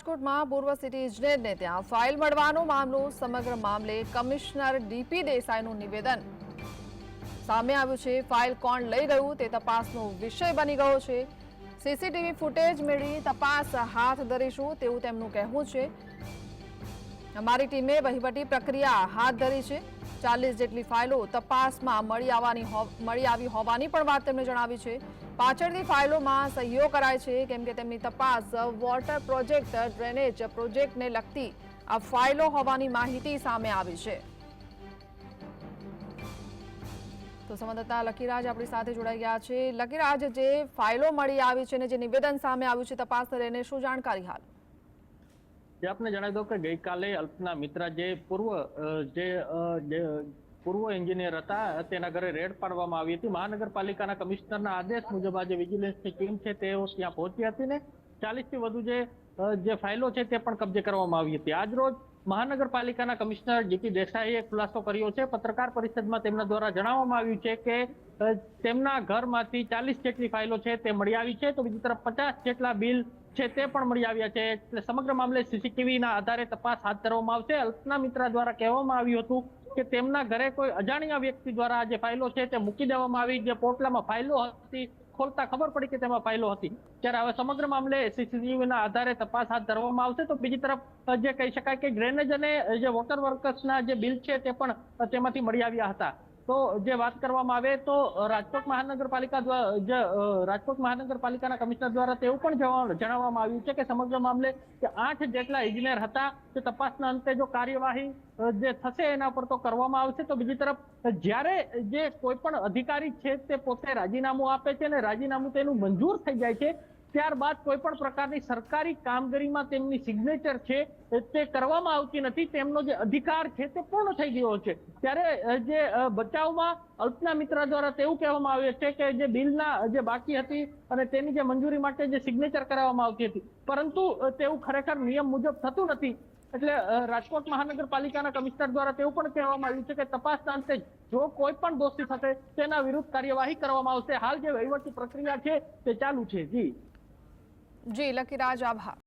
રાજકોટમાં પૂર્વ સિટી ઇજનેરને ત્યાં ફાઇલ મળવાનો મામલો, સમગ્ર મામલે કમિશનર ડીપી દેસાઈનું નિવેદન. સામે આવ્યું છે, ફાઇલ કોણ લઈ ગયું તે તપાસનો વિષય બની ગયો છે. સીસીટીવી ફૂટેજ મેળવી તપાસ હાથ ધરીશું તેવું તેમનું કહેવું છે. અમારી ટીમે વહીવટી પ્રક્રિયા હાથ ધરી છે. ચાલીસ જેટલી ફાઇલો તપાસમાં મળી આવવાની મળી આવી હોવાની પણ વાત તેમણે જણાવી છે. પાછળથી ફાઇલોમાં સહયોગ કરાય છે, કેમ કે તેમની તપાસ વોટર પ્રોજેક્ટ ડ્રેનેજ પ્રોજેક્ટને લગતી આ ફાઇલો હોવાની માહિતી સામે આવી છે. તો સંવાદદાતા લકીરાજ આપણી સાથે જોડાઈ ગયા છે. લકીરાજ, જે ફાઇલો મળી આવી છે અને જે નિવેદન સામે આવ્યું છે તપાસ લઈને શું જાણકારી હાલ? જે આપને જણાવી દઉં કે ગઈકાલે અલ્પના મિત્રા જે પૂર્વ જે પૂર્વ એન્જિનિયર હતા, તેના ઘરે રેડ પાડવામાં આવી હતી. મહાનગરપાલિકાના કમિશનરના આદેશ મુજબ આજે વિજિલન્સની ટીમ છે, તેઓ ત્યાં પહોંચી હતી ને ચાલીસથી વધુ જે જે ફાઇલો છે તે પણ કબજે કરવામાં આવી હતી. આજરોજ મહાનગરપાલિકાના કમિશનર જીપી દેસાઈએ ખુલાસો કર્યો છે. પત્રકાર પરિષદમાં તેમના દ્વારા જણાવવામાં આવ્યું છે કે તેમના ઘરમાંથી ચાલીસ જેટલી ફાઇલો છે તે મળી આવી છે. તો બીજી તરફ પચાસ જેટલા બિલ છે તે પણ મળી આવ્યા છે. એટલે સમગ્ર મામલે સીસીટીવીના આધારે તપાસ હાથ ધરવામાં આવશે. અલ્પના મિત્રા દ્વારા કહેવામાં આવ્યું હતું કે, તેમના ઘરે કોઈ અજાણ્યા વ્યક્તિ દ્વારા જે ફાઇલો છે તે મૂકી દેવામાં આવી. જે પોટલામાં ફાઇલો હતી ખોલતા ખબર પડી કે તેમાં ફાઇલો હતી. ત્યારે હવે સમગ્ર મામલે સીસીટીવીના આધારે તપાસ હાથ ધરવામાં આવશે. તો બીજી તરફ જે કહી શકાય કે ડ્રેનેજ અને જે વોટર વર્કર્સના જે બિલ છે તે પણ તેમાંથી મળી આવ્યા હતા. તો જે વાત કરવામાં આવે તો રાજકોટ મહાનગરપાલિકા દ્વારા રાજકોટ મહાનગરપાલિકાના કમિશનર દ્વારા તેવું પણ જણાવવામાં આવ્યું છે કે સમગ્ર મામલે કે આઠ જેટલા ઇજનેર હતા, તે તપાસના અંતે જો કાર્યવાહી જે થશે એના પર તો કરવામાં આવશે. તો બીજી તરફ, જ્યારે જે કોઈ પણ અધિકારી છે તે પોતે રાજીનામું આપે છે અને રાજીનામું તેનું મંજૂર થઈ જાય છે ત્યારબાદ કોઈ પણ પ્રકારની સરકારી કામગીરીમાં તેમની સિગ્નેચર છે તે કરવામાં આવતી નથી. તેમનો જે અધિકાર છે તે પૂર્ણ થઈ ગયો છે. ત્યારે જે બચાવમાં અલ્પના મિત્ર દ્વારા તેવું કહેવામાં આવ્યું છે કે જે બિલના, જે બાકી હતી અને તેની જે મંજૂરી માટે જે સિગ્નેચર કરાવવામાં આવતી હતી. પરંતુ તેવું ખરેખર નિયમ મુજબ થતું નથી. એટલે રાજકોટ મહાનગરપાલિકાના કમિશનર દ્વારા તેવું પણ કહેવામાં આવ્યું છે કે તપાસના અંતે જો કોઈ પણ દોષી થશે તેના વિરુદ્ધ કાર્યવાહી કરવામાં આવશે. હાલ જે વહીવટી પ્રક્રિયા છે તે ચાલુ છે. જી. જી લકીરાજ આભાર